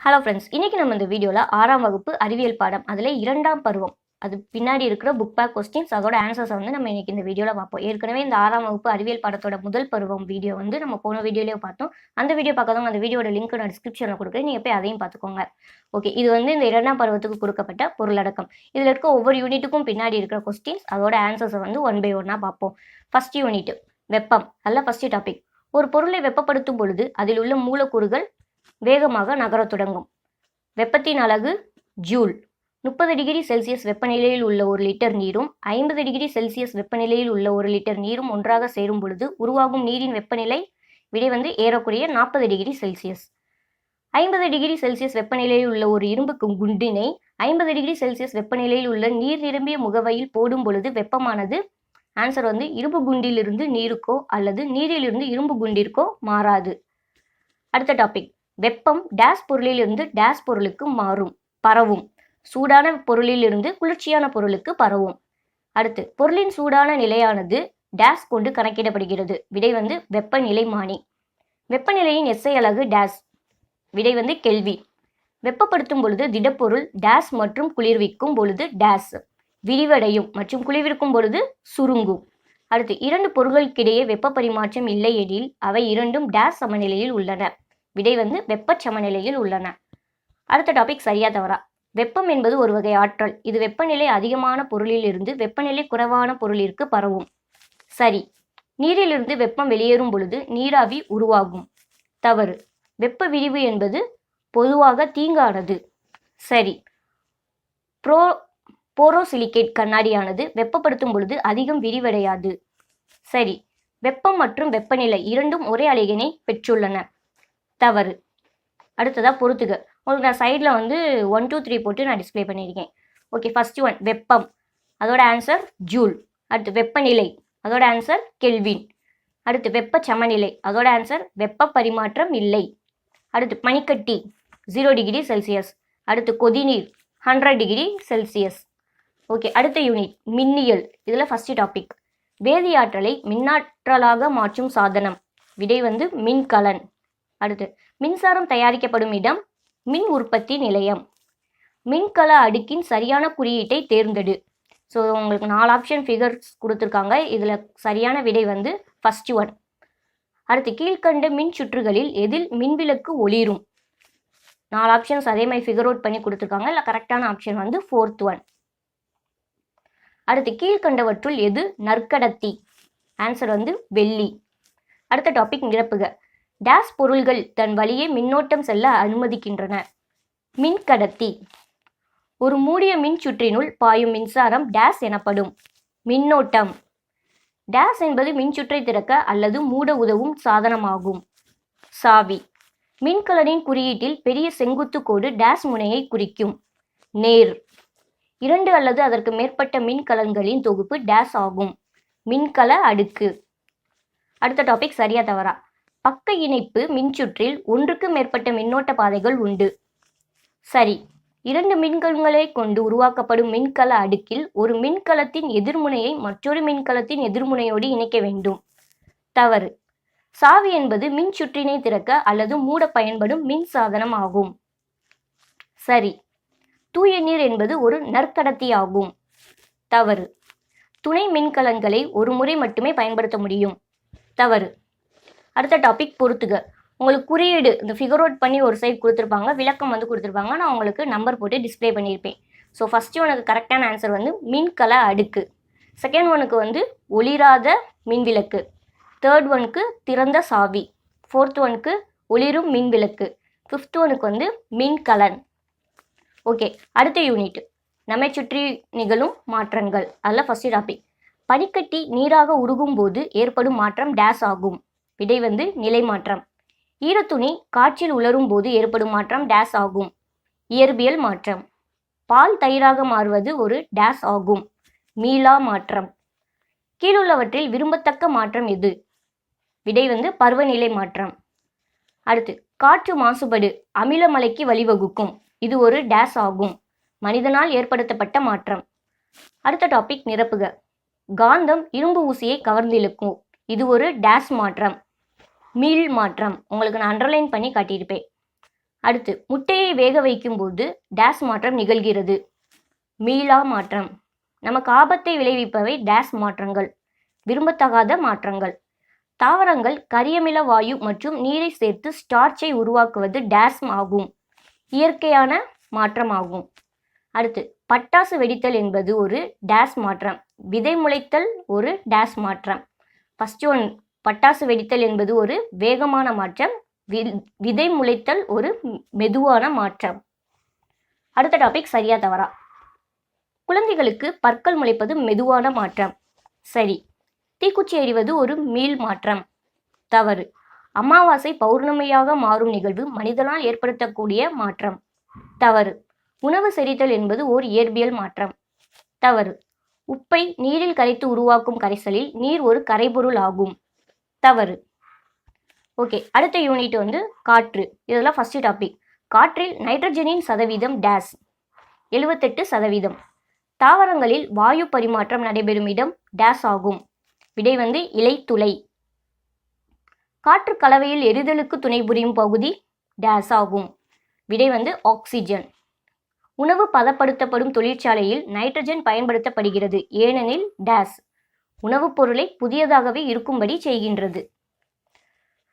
Hello friends இன்னைக்கு நம்ம இந்த வீடியோவில் ஆறாம் வகுப்பு அறிவியல் பாடம் அதில் இரண்டாம் பருவம் அது பின்னாடி இருக்கிற புக் பேக் கொஸ்டின்ஸ் அதோட ஆன்சர்ஸை வந்து நம்ம இன்னைக்கு இந்த வீடியோவில் பார்ப்போம். ஏற்கனவே இந்த ஆறாம் வகுப்பு அறிவியல் பாடத்தோட முதல் பருவம் வீடியோ வந்து நம்ம போன வீடியோலேயே பார்த்தோம். அந்த வீடியோ பார்க்கறவங்க அந்த வீடியோட லிங்க் நான் டிஸ்கிரிப்ஷனில் கொடுக்குறேன். நீங்கள் போய் அதையும் பார்த்துக்கோங்க. ஓகே இது வந்து இந்த இரண்டாம் பருவத்துக்கு கொடுக்கப்பட்ட பொருளடக்கம் இதில் இருக்க ஒவ்வொரு யூனிட்டுக்கும் பின்னாடி இருக்கிற கொஸ்டின்ஸ் அதோட ஆன்சர்ஸை வந்து ஒன் பை ஒன்னாக பார்ப்போம். ஃபர்ஸ்ட் யூனிட் வெப்பம். அதில் ஃபஸ்ட்டு டாபிக் ஒரு பொருளை வெப்பப்படுத்தும் பொழுது அதில் உள்ள மூலக்கூறுகள் வேகமாக நகரத் தொடங்கும். வெப்பத்தின் அலகு ஜூல். முப்பது டிகிரி செல்சியஸ் வெப்பநிலையில் உள்ள ஒரு லிட்டர் நீரும் ஐம்பது டிகிரி செல்சியஸ் வெப்பநிலையில் உள்ள ஒரு லிட்டர் நீரும் ஒன்றாக சேரும் பொழுது உருவாகும் நீரின் வெப்பநிலை விடை வந்து ஏறக்குறைய நாற்பது டிகிரி செல்சியஸ். ஐம்பது டிகிரி செல்சியஸ் வெப்பநிலையில் உள்ள ஒரு இரும்பு குண்டினை ஐம்பது டிகிரி செல்சியஸ் வெப்பநிலையில் உள்ள நீர் நிரம்பிய முகவையில் போடும் பொழுது வெப்பமானது ஆன்சர் வந்து இரும்பு குண்டிலிருந்து நீருக்கோ அல்லது நீரிலிருந்து இரும்பு குண்டிற்கோ மாறாது. அடுத்த டாபிக். வெப்பம் டேஸ் பொருளிலிருந்து டேஸ் பொருளுக்கு மாறும் பரவும். சூடான பொருளிலிருந்து குளிர்ச்சியான பொருளுக்கு பரவும். அடுத்து பொருளின் சூடான நிலையானது டேஸ் கொண்டு கணக்கிடப்படுகிறது. விடை வந்து வெப்பநிலை மானி வெப்பநிலையின் எஸ்ஐ அலகு டேஸ் விடை வந்து கேள்வி. வெப்பப்படுத்தும் பொழுது திடப்பொருள் டேஸ் மற்றும் குளிர்விக்கும் பொழுது டேஸ் விரிவடையும் மற்றும் குளிர்விக்கும் பொழுது சுருங்கும். அடுத்து இரண்டு பொருள்களுக்கிடையே வெப்ப பரிமாற்றம் இல்லை எனில் அவை இரண்டும் டேஸ் சமநிலையில் உள்ளன. விடை வந்து வெப்பச்சமநிலையில் உள்ளன. அடுத்த டாபிக் சரியா தவறா. வெப்பம் என்பது ஒரு வகை ஆற்றல். இது வெப்பநிலை அதிகமான பொருளிலிருந்து வெப்பநிலை குறைவான பொருளிற்கு பரவும். சரி. நீரிலிருந்து வெப்பம் வெளியேறும் பொழுது நீராவி உருவாகும். தவறு. வெப்ப விரிவு என்பது பொதுவாக தீங்கானது. சரி. ப்ரோ போரோசிலிகேட் கண்ணாடியானது வெப்பப்படுத்தும் பொழுது அதிகம் விரிவடையாது. சரி. வெப்பம் மற்றும் வெப்பநிலை இரண்டும் ஒரே அலையினை பெற்றுள்ளன. தவறு. அடுத்ததாக பொறுத்துக. உங்களுக்கு நான் சைடில் வந்து ஒன் டூ த்ரீ போட்டு நான் டிஸ்ப்ளே பண்ணியிருக்கேன். ஓகே ஃபஸ்ட்டு ஒன் வெப்பம். அதோட ஆன்சர் ஜூல். அடுத்து வெப்பநிலை. அதோட ஆன்சர் கெல்வின். அடுத்து வெப்ப சமநிலை அதோட ஆன்சர் வெப்ப பரிமாற்றம் இல்லை. அடுத்து பனிக்கட்டி ஜீரோ டிகிரி செல்சியஸ் அடுத்து கொதிநீர் ஹண்ட்ரட் டிகிரி செல்சியஸ் ஓகே அடுத்த யூனிட் மின்னியல். இதில் ஃபஸ்ட்டு டாபிக் வேதியாற்றலை மின்னாற்றலாக மாற்றும் சாதனம். விடை வந்து மின்கலன். அடுத்து மின்சாரம் தயாரிக்கப்படும் இடம் மின் உற்பத்தி நிலையம். மின்கல அடுக்கின் சரியான குறியீட்டை தேர்ந்தெடு. ஸோ உங்களுக்கு நாலு ஆப்ஷன் ஃபிகர்ஸ் கொடுத்துருக்காங்க. இதில் சரியான விடை வந்து ஃபர்ஸ்ட் ஒன் அடுத்து கீழ்க்கண்ட மின் சுற்றுகளில் எதில் மின்விளக்கு ஒளிரும்? நாலு ஆப்ஷன்ஸ் அதே மாதிரி ஃபிகர் அவுட் பண்ணி கொடுத்துருக்காங்க. இல்லை கரெக்டான ஆப்ஷன் வந்து ஃபோர்த் ஒன் அடுத்து கீழ்க்கண்டவற்றுள் எது? நற்கடத்தி. ஆன்சர் வந்து வெள்ளி. அடுத்த டாபிக் நிரப்புக. டேஸ் பொருள்கள் தன் வழியே மின்னோட்டம் செல்ல அனுமதிக்கின்றன. மின்கடத்தி ஒரு மூடிய மின் சுற்றினுள் பாயும் மின்சாரம் டேஸ் எனப்படும். மின்னோட்டம். டேஸ் என்பது மின்சுற்றை திறக்க அல்லது மூட உதவும் சாதனமாகும். சாவி. மின்கலனின் குறியீட்டில் பெரிய செங்குத்து கோடு டேஸ் முனையை குறிக்கும். நேர். இரண்டு அல்லது அதற்கு மேற்பட்ட மின்கலன்களின் தொகுப்பு டேஸ் ஆகும். மின்கல அடுக்கு. அடுத்த டாபிக் சரியா தவறா. பக்க இணைப்பு மின்சுற்றில் ஒன்றுக்கு மேற்பட்ட மின்னோட்ட பாதைகள் உண்டு. சரி இரண்டு மின்கலங்களை கொண்டு உருவாக்கப்படும் மின்கல அடுக்கில் ஒரு மின்கலத்தின் எதிர்முனையை மற்றொரு மின்கலத்தின் எதிர்முனையோடு இணைக்க வேண்டும். தவறு. சாவி என்பது மின் சுற்றினை திறக்க அல்லது மூட பயன்படும் மின் சாதனம் ஆகும். சரி தூய நீர் என்பது ஒரு நற்கடத்தி ஆகும். தவறு. துணை மின்கலன்களை ஒரு முறை மட்டுமே பயன்படுத்த முடியும். தவறு. அடுத்த டாபிக் பொறுத்துக. உங்களுக்கு குறியீடு இந்த ஃபிகர் அவுட் பண்ணி ஒரு சைட் கொடுத்துருப்பாங்க விளக்கம் வந்து கொடுத்துருப்பாங்க. நான் உங்களுக்கு நம்பர் போட்டு டிஸ்ப்ளே பண்ணியிருப்பேன். ஸோ ஃபஸ்ட்டு உனக்கு கரெக்டான ஆன்சர் வந்து மின்கல அடுக்கு. செகண்ட் ஒனுக்கு வந்து ஒளிராத மின்விளக்கு தேர்ட் ஒனுக்கு திறந்த சாவி. ஃபோர்த் ஒனுக்கு ஒளிரும் மின்விளக்கு ஃபிஃப்த் ஒனுக்கு வந்து மின்கலன் ஓகே அடுத்த யூனிட் நம்மை சுற்றி நிகழும் மாற்றங்கள். அதில் ஃபஸ்ட்டு டாபிக் பனிக்கட்டி நீராக உருகும் போது ஏற்படும் மாற்றம் டேஸ் ஆகும். விடை வந்து நிலை மாற்றம் ஈரத்துணி காற்றில் உலரும் போது ஏற்படும் மாற்றம் டேஸ் ஆகும். இயற்பியல் மாற்றம். பால் தயிராக மாறுவது ஒரு டேஸ் ஆகும். மீளா மாற்றம். கீழுள்ளவற்றில் விரும்பத்தக்க மாற்றம் எது? விடை வந்து பருவநிலை மாற்றம். அடுத்து காற்று மாசுபடு அமிலமலைக்கு வழிவகுக்கும். இது ஒரு டேஸ் ஆகும். மனிதனால் ஏற்படுத்தப்பட்ட மாற்றம். அடுத்த டாபிக் நிரப்புக. காந்தம் இரும்பு ஊசியை கவர்ந்திழுக்கும். இது ஒரு டேஸ் மாற்றம். மீள் மாற்றம். உங்களுக்கு நான் அண்டர்லைன் பண்ணி காட்டியிருப்பேன். அடுத்து முட்டையை வேக வைக்கும்போது டேஸ் மாற்றம் நிகழ்கிறது. மீளா மாற்றம். நமக்கு ஆபத்தை விளைவிப்பவை டேஸ் மாற்றங்கள். விரும்பத்தகாத மாற்றங்கள். தாவரங்கள் கரியமில வாயு மற்றும் நீரை சேர்த்து ஸ்டார்ச்சை உருவாக்குவது டேஸ் ஆகும். இயற்கையான மாற்றம் ஆகும் அடுத்து பட்டாசு வெடித்தல் என்பது ஒரு டேஸ் மாற்றம். விதை முளைத்தல் ஒரு டேஸ் மாற்றம். ஃபர்ஸ்ட் ஒன் பட்டாசு வெடித்தல் என்பது ஒரு வேகமான மாற்றம் வி- விதை முளைத்தல் ஒரு மெதுவான மாற்றம். அடுத்த டாபிக் சரியா தவறா. குழந்தைகளுக்கு பற்கள் முளைப்பது மெதுவான மாற்றம். சரி தீக்குச்சி எறிவது ஒரு மீள் மாற்றம். தவறு. அமாவாசை பௌர்ணமியாக மாறும் நிகழ்வு மனிதனால் ஏற்படுத்தக்கூடிய மாற்றம். தவறு. உணவு செரித்தல் என்பது ஓர் இயற்பியல் மாற்றம். தவறு. உப்பை நீரில் கரைத்து உருவாக்கும் கரைசலில் நீர் ஒரு கரைபொருள் ஆகும். தவறு. ஓகே அடுத்த யூனிட் வந்து காற்று. இதெல்லாம் ஃபஸ்ட்டு டாபிக் காற்றில் நைட்ரஜனின் சதவீதம் டேஸ் எழுபத்தெட்டு சதவீதம். தாவரங்களில் வாயு பரிமாற்றம் நடைபெறும் இடம் டேஸ் ஆகும். விடை வந்து இலைத்துளை காற்று கலவையில் எரிதலுக்கு துணை புரியும் பகுதி டேஸ் ஆகும். விடை வந்து ஆக்சிஜன் உணவு பதப்படுத்தப்படும் தொழிற்சாலையில் நைட்ரஜன் பயன்படுத்தப்படுகிறது. ஏனெனில் டேஸ் உணவுப் பொருளை புதியதாகவே இருக்கும்படி செய்கின்றது.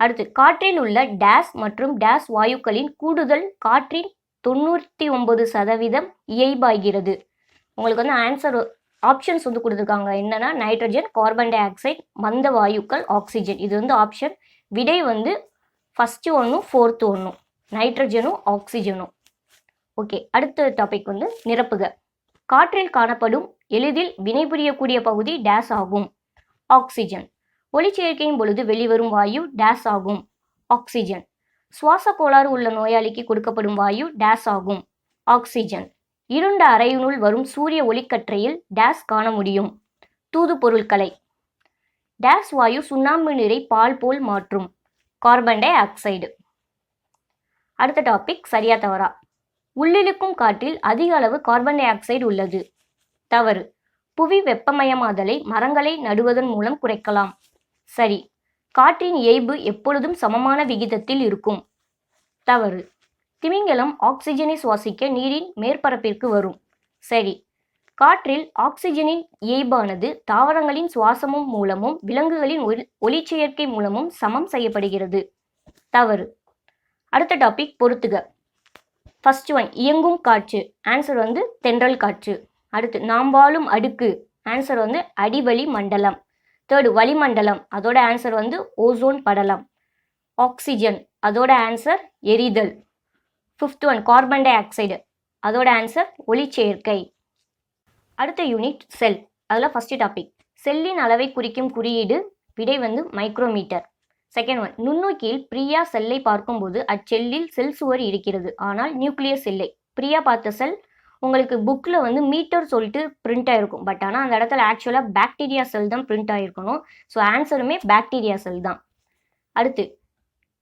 அடுத்து காற்றில் உள்ள டேஸ் மற்றும் டேஸ் வாயுக்களின் கூடுதல் காற்றின் தொண்ணூற்றி ஒன்பது சதவீதம் இயைபாகிறது உங்களுக்கு வந்து ஆன்சர் ஆப்ஷன்ஸ் வந்து கொடுத்துருக்காங்க. என்னன்னா நைட்ரஜன் கார்பன் டை ஆக்சைடு மந்த வாயுக்கள் ஆக்சிஜன் இது வந்து ஆப்ஷன் விடை வந்து ஃபஸ்ட்டு ஒன்றும் ஃபோர்த்து ஒன்றும் நைட்ரஜனும் ஆக்சிஜனும் ஓகே அடுத்த டாபிக் வந்து நிரப்புக. காற்றில் காணப்படும் எளிதில் வினைபுரியக்கூடிய பகுதி டேஸ் ஆகும். ஆக்சிஜன். ஒளிச்சேர்க்கையின் பொழுது வெளிவரும் வாயு டேஸ் ஆகும். ஆக்சிஜன். சுவாச கோளாறு உள்ள நோயாளிக்கு கொடுக்கப்படும் வாயு டேஸ் ஆகும். ஆக்சிஜன். இருண்ட அறையினுள் வரும் சூரிய ஒளிக்கற்றையில் டேஸ் காண முடியும். தூது பொருட்களை டேஸ் வாயு சுண்ணாம்பு நீரை பால் போல் மாற்றும். Carbon dioxide. அடுத்த டாபிக் சரியா தவறா? உள்ளிழுக்கும் காற்றில் அதிக அளவு கார்பன் டை ஆக்சைடு உள்ளது. தவறு. புவி வெப்பமயமாதலை மரங்களை நடுவதன் மூலம் குறைக்கலாம். சரி. காற்றின் இயல்பு எப்பொழுதும் சமமான விகிதத்தில் இருக்கும். தவறு. திமிங்கலம் ஆக்சிஜனை சுவாசிக்க நீரின் மேற்பரப்பிற்கு வரும். சரி. காற்றில் ஆக்சிஜனின் இயல்பானது தாவரங்களின் சுவாசமும் மூலமும் விலங்குகளின் ஒளி ஒளிச்சேர்க்கை மூலமும் சமம் செய்யப்படுகிறது. தவறு. அடுத்த டாபிக் பொறுத்துக. ஃபர்ஸ்ட் ஒன் இயங்கும் காற்று. ஆன்சர் வந்து தென்றல் காற்று. அடுத்து நாம் வாழும் அடுக்கு. ஆன்சர் வந்து அடிவளி மண்டலம். தேர்டு வளிமண்டலம். அதோட ஆன்சர் வந்து ஓசோன் படலம். ஆக்சிஜன் அதோட ஆன்சர் எரிதல். Fifth one carbon dioxide அதோட ஆன்சர் ஒளிச்சேர்க்கை. அடுத்த யூனிட் செல் அதில் ஃபஸ்ட்டு டாபிக் செல்லின் அளவை குறிக்கும் குறியீடு விடை வந்து மைக்ரோமீட்டர் செகண்ட் ஒன் நுண்ணோக்கியில் பிரியா செல்லை பார்க்கும்போது அச்செல்லில் செல் சுவர் இருக்கிறது. ஆனால் நியூக்ளியஸ் இல்லை. பிரியா பார்த்த செல் உங்களுக்கு புக்கில் வந்து மீட்டர் சொல்லிட்டு பிரிண்ட் ஆகிருக்கும் பட் ஆனால் அந்த இடத்துல ஆக்சுவலாக பாக்டீரியா செல் தான் பிரிண்ட் ஆகிருக்கணும் ஸோ ஆன்சருமே பாக்டீரியா செல் தான். அடுத்து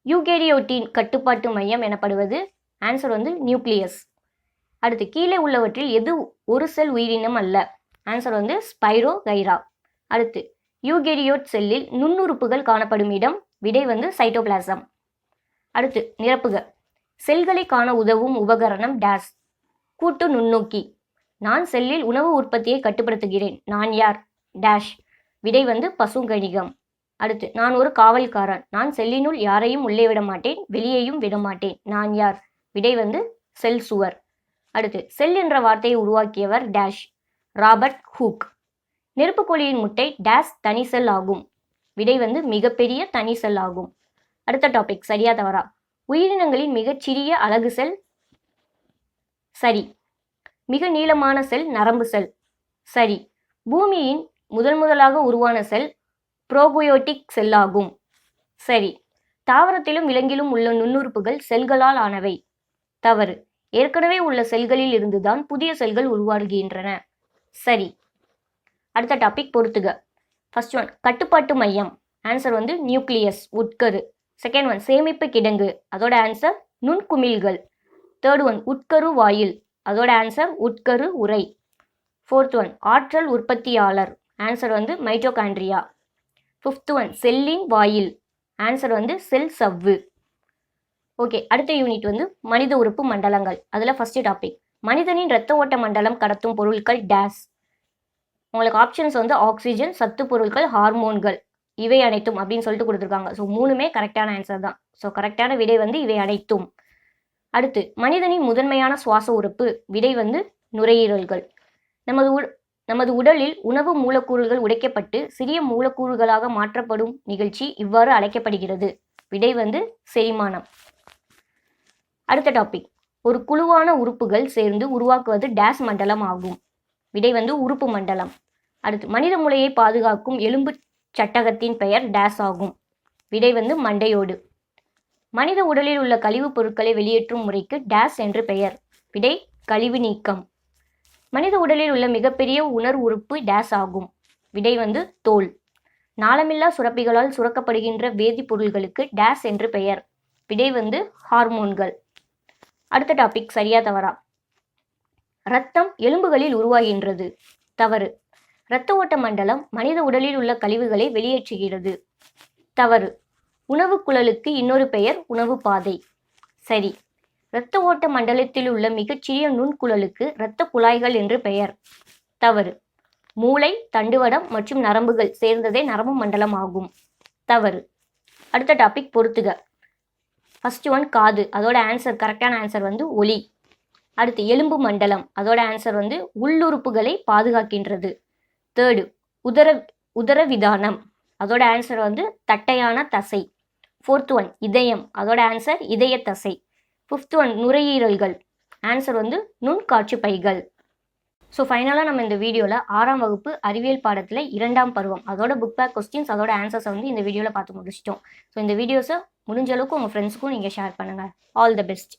யூகேரியோட்டின் கட்டுப்பாட்டு மையம் எனப்படுவது ஆன்சர் வந்து நியூக்ளியஸ் அடுத்து கீழே உள்ளவற்றில் எது ஒரு செல் உயிரினம் அல்ல? ஆன்சர் வந்து ஸ்பைரோ கைரா அடுத்து யூகேரியோட் செல்லில் நுண்ணுறுப்புகள் காணப்படும் இடம் விடை வந்து சைட்டோபிளாசம் அடுத்து நிரப்புக. செல்களை காண உதவும் உபகரணம் டேஸ். கூட்டு நுண்ணோக்கி. நான் செல்லில் உணவு உற்பத்தியை கட்டுப்படுத்துகிறேன். நான் யார்? டேஷ். விடை வந்து பசுங்கணிகம். அடுத்து நான் ஒரு காவல்காரன். நான் செல்லினுள் யாரையும் உள்ளே விட மாட்டேன் வெளியேயும் விட மாட்டேன். நான் யார்? விடை வந்து செல் சுவர். அடுத்து செல் என்ற வார்த்தையை உருவாக்கியவர் டேஷ். Robert Hooke. நெருப்புக்கோழியின் முட்டை டேஷ் தனி செல் ஆகும். விடை வந்து மிகப்பெரிய தனி செல் ஆகும். அடுத்த டாபிக் சரியா தவறா? உயிரினங்களின் மிகச்சிறிய அலகு செல் சரி. மிக நீளமான செல் நரம்பு செல் சரி. பூமியின் முதல் முதலாக உருவான செல் புரோபயோட்டிக் செல்லாகும் சரி. தாவரத்திலும் விலங்கிலும் உள்ள நுண்ணுறுப்புகள் செல்களால் ஆனவை. தவறு. ஏற்கனவே உள்ள செல்களில் இருந்துதான் புதிய செல்கள் உருவாகுகின்றன சரி. அடுத்த டாபிக் பொறுத்துக. ஃபர்ஸ்ட் ஒன் கட்டுப்பாட்டு மையம். ஆன்சர் வந்து நியூக்ளியஸ் உட்கரு. செகண்ட் ஒன் சேமிப்பு கிடங்கு. அதோட ஆன்சர் நுண்குமிழ்கள். தேர்ட் ஒன் உட்கரு வாயில். அதோட ஆன்சர் உட்கரு உரை ஃபோர்த் ஒன் ஆற்றல் உற்பத்தியாளர். ஆன்சர் வந்து மைட்டோகாண்ட்ரியா ஃபிஃப்த் ஒன் செல்லின் வாயில். ஆன்சர் வந்து செல் சவ்வு. ஓகே அடுத்த யூனிட் வந்து மனித உறுப்பு மண்டலங்கள். அதில் ஃபஸ்ட்டு டாபிக் மனிதனின் இரத்த ஓட்ட மண்டலம் கடத்தும் பொருட்கள் டேஸ் உங்களுக்கு ஆப்ஷன்ஸ் வந்து ஆக்சிஜன் சத்து பொருட்கள் ஹார்மோன்கள் இவை அனைத்தும் அப்படின்னு சொல்லிட்டு கொடுத்துருக்காங்க. ஸோ மூணுமே கரெக்டான ஆன்சர் தான். ஸோ கரெக்டான விடை வந்து இவை அனைத்தும். அடுத்து மனிதனின் முதன்மையான சுவாச உறுப்பு விடை வந்து நுரையீரல்கள். நமது உ நமது உடலில் உணவு மூலக்கூறுகள் உடைக்கப்பட்டு சிறிய மூலக்கூறுகளாக மாற்றப்படும் நிகழ்ச்சி இவ்வாறு அழைக்கப்படுகிறது. விடை வந்து செரிமானம். அடுத்த டாபிக் ஒரு குழுவான உறுப்புகள் சேர்ந்து உருவாக்குவது டேஸ் மண்டலம் ஆகும். விடை வந்து உறுப்பு மண்டலம். அடுத்து மனித மூளையை பாதுகாக்கும் எலும்பு சட்டகத்தின் பெயர் டேஸ் ஆகும். விடை வந்து மண்டையோடு. மனித உடலில் உள்ள கழிவுப் பொருட்களை வெளியேற்றும் முறைக்கு டேஸ் என்று பெயர். விடை கழிவு நீக்கம். மனித உடலில் உள்ள மிகப்பெரிய உணர் உறுப்பு டேஸ் ஆகும். விடை வந்து தோல். நாளமில்லா சுரப்பிகளால் சுரக்கப்படுகின்ற வேதிப்பொருள்களுக்கு டேஸ் என்று பெயர். விடை வந்து ஹார்மோன்கள். அடுத்த டாபிக் சரியா தவறா? ரத்தம் எலும்புகளில் உருவாகின்றது. தவறு. இரத்த ஓட்ட மண்டலம் மனித உடலில் உள்ள கழிவுகளை வெளியேற்றுகிறது. தவறு. உணவு குழலுக்கு இன்னொரு பெயர் உணவு பாதை. சரி. இரத்த ஓட்ட மண்டலத்தில் உள்ள மிகச்சிறிய நுண்குழலுக்கு இரத்த குழாய்கள் என்று பெயர். தவறு. மூளை தண்டுவடம் மற்றும் நரம்புகள் சேர்ந்ததே நரம்பு மண்டலம் ஆகும். தவறு. அடுத்த டாபிக் பொறுத்துக. ஃபஸ்ட்டு ஒன் காது. அதோட ஆன்சர் கரெக்டான ஆன்சர் வந்து ஒலி. அடுத்து எலும்பு மண்டலம். அதோட ஆன்சர் வந்து உள்ளுறுப்புகளை பாதுகாக்கின்றது. தேர்டு உதர உதரவிதானம் அதோட ஆன்சர் வந்து தட்டையான தசை. ஃபோர்த் ஒன் இதயம். அதோட ஆன்சர் இதய தசை. Fifth one நுரையீரல்கள். ஆன்சர் வந்து நுண்காட்சி பைகள். ஸோ ஃபைனலாக நம்ம இந்த வீடியோவில் ஆறாம் வகுப்பு அறிவியல் பாடத்தில் இரண்டாம் பருவம் அதோட புக் பேக் கொஸ்டின்ஸ் அதோட ஆன்சர்ஸை வந்து இந்த வீடியோவில் பார்த்து முடிச்சிட்டோம். ஸோ இந்த வீடியோஸை முடிஞ்ச அளவுக்கு உங்கள் ஃப்ரெண்ட்ஸுக்கும் நீங்கள் ஷேர் பண்ணுங்கள் ஆல் த பெஸ்ட்